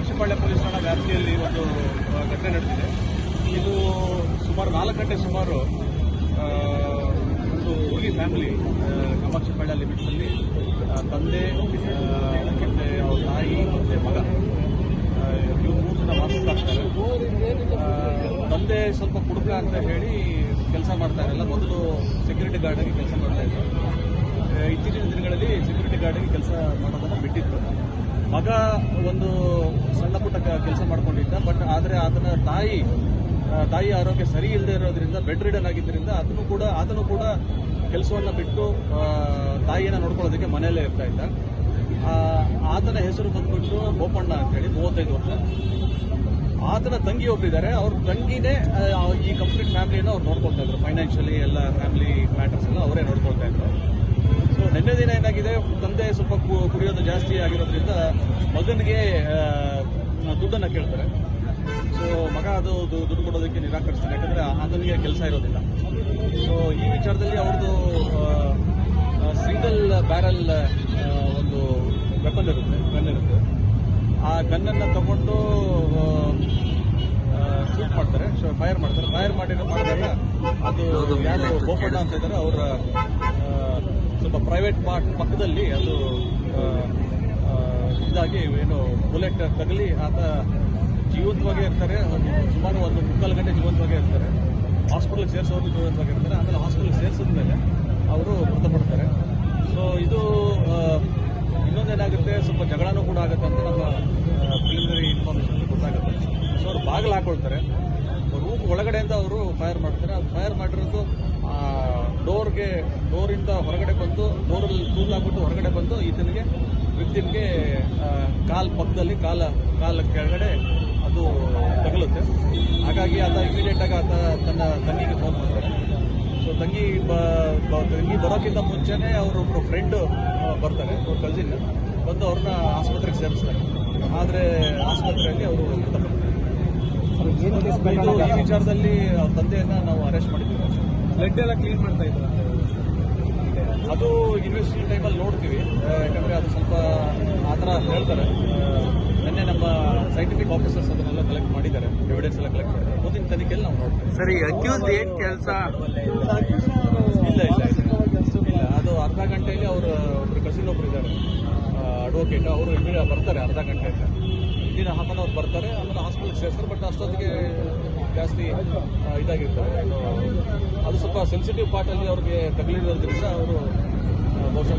Kamakshipalya police ಠಾಣಾ ವ್ಯಾಪ್ತಿಯಲ್ಲಿ ಒಂದು ಘಟನೆ ನಡೆದಿದೆ. ಇದು ಸುಮಾರು ನಾಲ್ಕು ಗಂಟೆ ಸುಮಾರು ಒಂದು ಹುಡುಗಿ ಫ್ಯಾಮಿಲಿ ಕಾಮಾಕ್ಷಿಪಾಳ್ಯ ಲಿಮಿಟ್ಸಲ್ಲಿ ತಂದೆ ಮತ್ತೆ ಅವ್ರ ತಾಯಿ, ಮತ್ತೆ ಮಗ ಇವರು ಮೂರು ಜನ ವಾಸಿಸ್ತಾಗ್ತಾರೆ ತಂದೆ ಸ್ವಲ್ಪ ಕುಡುಕ ಅಂತ ಹೇಳಿ ಕೆಲಸ ಮಾಡ್ತಾ ಇರಲ್ಲ ಮೊದಲು ಸೆಕ್ಯೂರಿಟಿ ಗಾರ್ಡ್ ಆಗಿ ಕೆಲಸ ಮಾಡ್ತಾ ಇದ್ದರು ಇತ್ತೀಚಿನ ದಿನಗಳಲ್ಲಿ ಸೆಕ್ಯೂರಿಟಿ ಗಾರ್ಡ್ ಆಗಿ ಕೆಲಸ ಮಾಡೋದನ್ನು ಬಿಟ್ಟಿದ್ರು. ಮಗ ಒಂದು ಸಣ್ಣ ಪುಟ್ಟ ಕೆಲಸ ಮಾಡ್ಕೊಂಡಿದ್ದ ಬಟ್ ಆದರೆ ಆತನ ತಾಯಿ ತಾಯಿ ಆರೋಗ್ಯ ಸರಿ ಇಲ್ಲದೆ ಇರೋದ್ರಿಂದ ಬೆಡ್ ರಿಡನ್ ಆಗಿದ್ದರಿಂದ ಅದನ್ನು ಕೂಡ, ಆತನು ಕೂಡ ಕೆಲಸವನ್ನು ಬಿಟ್ಟು ತಾಯಿಯನ್ನು ನೋಡ್ಕೊಳ್ಳೋದಕ್ಕೆ ಮನೆಯಲ್ಲೇ ಇರ್ತಾ ಇದ್ದ. ಆತನ ಹೆಸರು ಬಂದ್ಬಿಟ್ಟು ಬೋಪಣ್ಣ ಅಂತೇಳಿ, ಮೂವತ್ತೈದು ವರ್ಷ. ಆತನ ತಂಗಿ ಒಬ್ಬರಿದ್ದಾರೆ ಅವ್ರ ತಂಗಿನೇ ಈ ಕಂಪ್ಲೀಟ್ ಫ್ಯಾಮಿಲಿಯನ್ನು ಅವ್ರು ನೋಡ್ಕೊಳ್ತಾ ಇದ್ರು. ಫೈನಾನ್ಷಿಯಲಿ ಎಲ್ಲ ಫ್ಯಾಮಿಲಿ ಮ್ಯಾಟರ್ಸ್ ಎಲ್ಲ ಅವರೇ ನೋಡ್ಕೊಳ್ತಾ ಇದ್ರು. ಸೊ ನಿನ್ನೆ ದಿನ ಏನಾಗಿದೆ? ತಂದೆ ಸ್ವಲ್ಪ ಕುಡಿಯೋದು ಜಾಸ್ತಿ ಆಗಿರೋದ್ರಿಂದ ಮಗನಿಗೆ ದುಡ್ಡನ್ನು ಕೇಳ್ತಾರೆ. ಸೊ ಮಗ ಅದು ದುಡ್ಡು ಕೊಡೋದಕ್ಕೆ ನಿರಾಕರಿಸ್ತಾರೆ ಯಾಕಂದರೆ ಆತನಿಗೆ ಕೆಲಸ ಇರೋದಿಲ್ಲ. ಸೊ ಈ ವಿಚಾರದಲ್ಲಿ ಅವ್ರದ್ದು ಸಿಂಗಲ್ ಬ್ಯಾರಲ್ ಒಂದು ವೆಪನ್ ಇರುತ್ತೆ ಗನ್ ಇರುತ್ತೆ. ಆ ಗನ್ನನ್ನು ತಗೊಂಡು ಶೂಟ್ ಮಾಡ್ತಾರೆ. ಫೈರ್ ಮಾಡ್ತಾರೆ. ಫೈರ್ ಮಾಡಿರೋ ಮಾಡಿದಾಗ ಅದು ಯಾರು ಬೋಪಣ್ಣ ಅಂತ ಇದ್ದಾರೆ, ಅವರ ಸ್ವಲ್ಪ ಪ್ರೈವೇಟ್ ಪಾರ್ಟ್ ಪಕ್ಕದಲ್ಲಿ ಅದು ಇದಾಗಿ ಏನು ಬುಲೆಟ್ ತಗಲಿ, ಆತ ಜೀವಂತವಾಗೇ ಇರ್ತಾರೆ. ಸುಮಾರು ಒಂದು ಮುಕ್ಕಾಲು ಗಂಟೆ ಜೀವಂತವಾಗೇ ಇರ್ತಾರೆ. ಹಾಸ್ಪಿಟಲ್ಗೆ ಜೀವಂತವಾಗಿ ಇರ್ತಾರೆ. ಆಮೇಲೆ ಹಾಸ್ಪಿಟಲ್ಗೆ ಸೇರಿಸಿದ ಮೇಲೆ ಅವರು ಮೃತಪಡ್ತಾರೆ. ಸೊ ಇದು ಇನ್ನೊಂದೇನಾಗುತ್ತೆ, ಸ್ವಲ್ಪ ಜಗಳನೂ ಕೂಡ ಆಗುತ್ತೆ ಅಂತ ನಮ್ಮ ಪ್ರಿಲಿಮಿನರಿ ಇನ್ಫಾರ್ಮೇಷನ್ ಗೊತ್ತಾಗುತ್ತೆ. ಸೊ ಅವರು ಬಾಗಿಲು ಹಾಕೊಳ್ತಾರೆ. ರೂಮ್ ಒಳಗಡೆಯಿಂದ ಅವರು ಫೈರ್ ಮಾಡ್ತಾರೆ. ಅದು ಫೈರ್ ಮಾಡಿರೋದು ಡೋರ್ಗೆ ಡೋರಿಂದ ಹೊರಗಡೆ ಬಂದು ಡೋರಲ್ಲಿ ತೂಗು ಹಾಕ್ಬಿಟ್ಟು ಹೊರಗಡೆ ಬಂದು ಈತನಿಗೆ ವ್ಯಕ್ತಿಗೆ ಕಾಲ್ ಪಕ್ಕದಲ್ಲಿ, ಕಾಲ ಕಾಲ ಕೆಳಗಡೆ ಅದು ತಗಲುತ್ತೆ. ಹಾಗಾಗಿ ಆತ ಇಮಿಡಿಯೇಟ್ ಆಗಿ ಆತ ತನ್ನ ತಂಗಿಗೆ ಫೋನ್ ಮಾಡ್ತಾರೆ ಸೊ ತಂಗಿ ತಂಗಿ ಬರೋಕ್ಕಿಂತ ಮುಂಚೆನೆ ಅವರೊಬ್ಬರು ಫ್ರೆಂಡ್ ಬರ್ತಾರೆ, ಅವ್ರ ಕಸಿನ್ ಬಂದು ಅವ್ರನ್ನ ಆಸ್ಪತ್ರೆಗೆ ಸೇರಿಸ್ತಾರೆ. ಆದರೆ ಆಸ್ಪತ್ರೆಯಲ್ಲಿ ಅವರು ಮೃತಪಡ್ತಾರೆ ಈ ವಿಚಾರದಲ್ಲಿ ತಂದೆಯನ್ನ ನಾವು ಅರೆಸ್ಟ್ ಮಾಡಿದ್ದೀವಿ. ಬ್ಲಡ್ ಎಲ್ಲ ಕ್ಲೀನ್ ಮಾಡ್ತಾ ಇದ್ರು ಅದು ಇನ್ವೆಸ್ಟಿಗೇಷನ್ ಟೈಮಲ್ಲಿ ನೋಡ್ತೀವಿ. ಯಾಕಂದರೆ ಅದು ಸ್ವಲ್ಪ ಆ ಥರ ಹೇಳ್ತಾರೆ. ನಿನ್ನೆ ನಮ್ಮ ಸೈಂಟಿಫಿಕ್ ಆಫೀಸರ್ಸ್ ಅದನ್ನೆಲ್ಲ ಕಲೆಕ್ಟ್ ಮಾಡಿದ್ದಾರೆ. ಎವಿಡೆನ್ಸ್ ಎಲ್ಲ ಕಲೆಕ್ಟ್ ಮಾಡಿದ್ದಾರೆ. ಮುಂದಿನ ತನಿಖೆಯಲ್ಲಿ ನಾವು ನೋಡ್ತೀವಿ. ಸರಿ ಅಕ್ಯೂಸ್ ಏನು ಕೆಲಸ? ಇಲ್ಲ ಇಲ್ಲ ಇಲ್ಲ. ಇಲ್ಲ ಅದು ಅರ್ಧ ಗಂಟೆಯಲ್ಲಿ ಅವರು ಒಬ್ರು ಕಸಿನ್ ಒಬ್ರು ಇದ್ದಾರೆ ಅಡ್ವೊಕೇಟ್ ಅವರು ಇಮಿಡಿಯೇಟ್ ಬರ್ತಾರೆ ಅರ್ಧ ಗಂಟೆಯಲ್ಲಿ ದಿನ ಹಾಫ್ ಅವ್ರು ಅವರ್ ಬರ್ತಾರೆ. ಆಮೇಲೆ ಹಾಸ್ಪಿಟಲ್ಗೆ ಸೇರ್ತಾರೆ ಬಟ್ ಅಷ್ಟೊತ್ತಿಗೆ ಜಾಸ್ತಿ ಇದಾಗಿರ್ತಾರೆ. ಸೆನ್ಸಿಟಿವ್ ಪಾರ್ಟಲ್ಲಿ ಅವ್ರಿಗೆ ತಗಲಿರೋದ್ರಿಂದ ಅವರು ಬಹುಶಃ